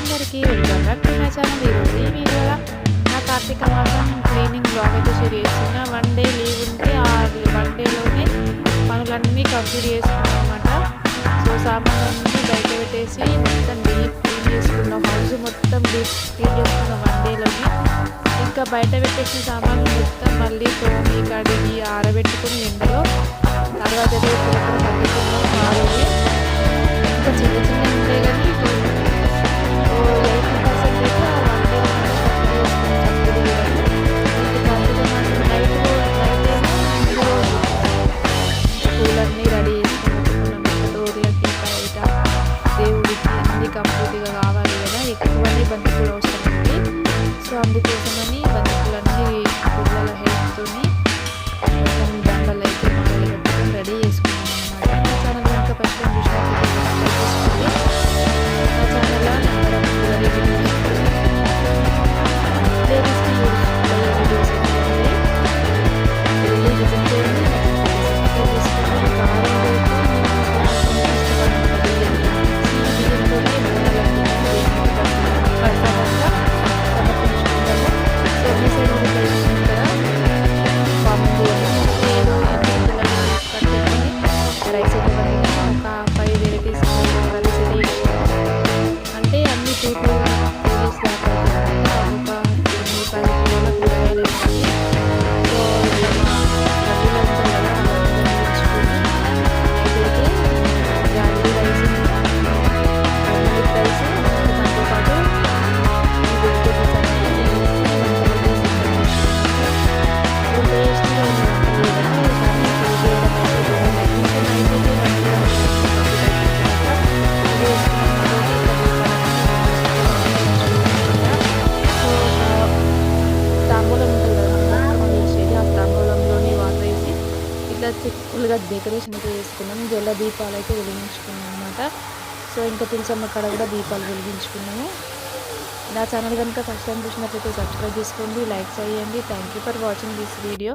అందరికీ welcome back to my channel. ఈరోజు ఈ వీడియోలో నా కార్తీక మాసం క్లీనింగ్ బ్లాగ్ అయితే షేర్ చేస్తున్నా. వన్ డే లీవ్ ఉంటే ఆ వన్ డేలోనే పనులన్నీ కంప్లీట్ చేసుకున్నాం అనమాట సో సామాన్లన్నీ బయట పెట్టేసి మొత్తం డీప్ క్లీన్ చేసుకున్నాం. హౌస్ మొత్తం డీప్ క్లీన్ చేసుకున్నాం వన్ డేలోనే ఇంకా బయట పెట్టేసిన సామాన్లు మొత్తం మళ్ళీ తోమి కడిగి ఆరబెట్టుకుని ఎండలో తర్వాత అందుకోసమని ఫుల్గా డెకరేషన్ అయితే చేసుకున్నాం జల్ల దీపాలు అయితే వెలిగించుకున్నాం అనమాట సో ఇంకా తులసమ్మ కాడ కూడా దీపాలు వెలిగించుకున్నాము. నా ఛానల్ కనుక ఫస్ట్ టైం చూసినట్లయితే సబ్స్క్రైబ్ చేసుకోండి లైక్ చేయండి. Thank you for watching this video